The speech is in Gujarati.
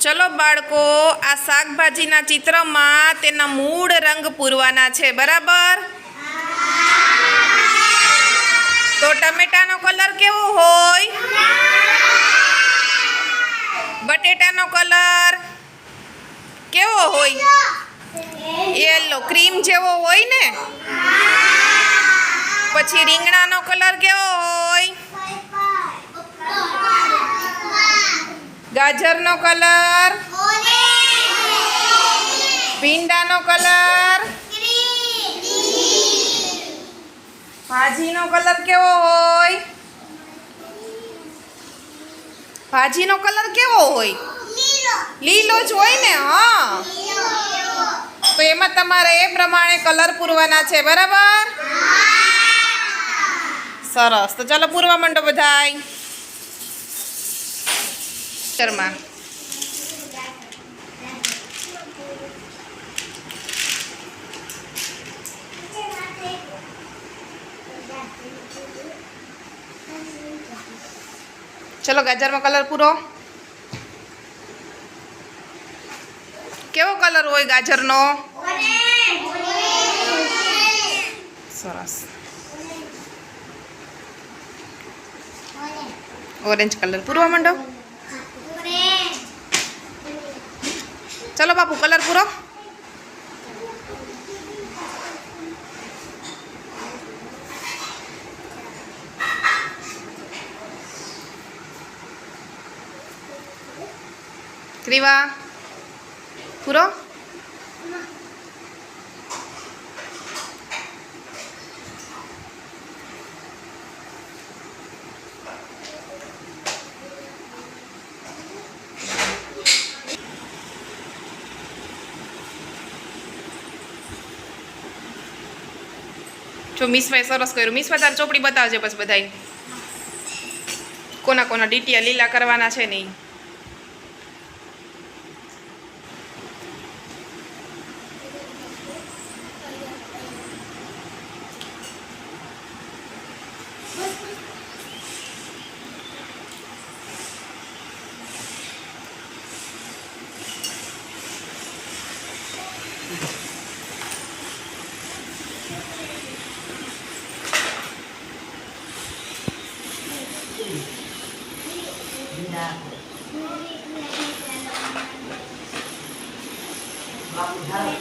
ચલો બાળકો, આ શાકભાજીના ચિત્રમાં તેના મૂળ રંગ પૂરવાના છે, બરાબર? તો ટમેટાનો કલર કેવો હોય? બટેટાનો કલર કેવો હોય? યલો, ક્રીમ જેવો હોય ને? પછી રીંગણાનો કલર કેવો હોય? ગાજરનો કલર. ભીંડાનો કલર. ભાજીનો કલર કેવો હોય? ભાજીનો કલર કેવો હોય? લીલો જ હોય ને હા. તો એમાં તમારે એ પ્રમાણે કલર પૂરવાના છે બરાબર? સરસ. તો ચાલો પૂરવા માંડો બધાય. શર્મા ચલો ગાજરમાં કલર પૂરો. કેવો કલર હોય ગાજરનો? સરસ. Orange colour. પૂરવા માંડો ચલો બાપુ કલર પૂરો ક્રીવા પૂરો જો મિસભાઈ સરસ કર્યું. મિસભાઈ તાર ચોપડી બતાવજે પછી બધાય. કોના કોના ડીટીયા લીલા કરવાના છે ને ઈ. na ako. Bakit harap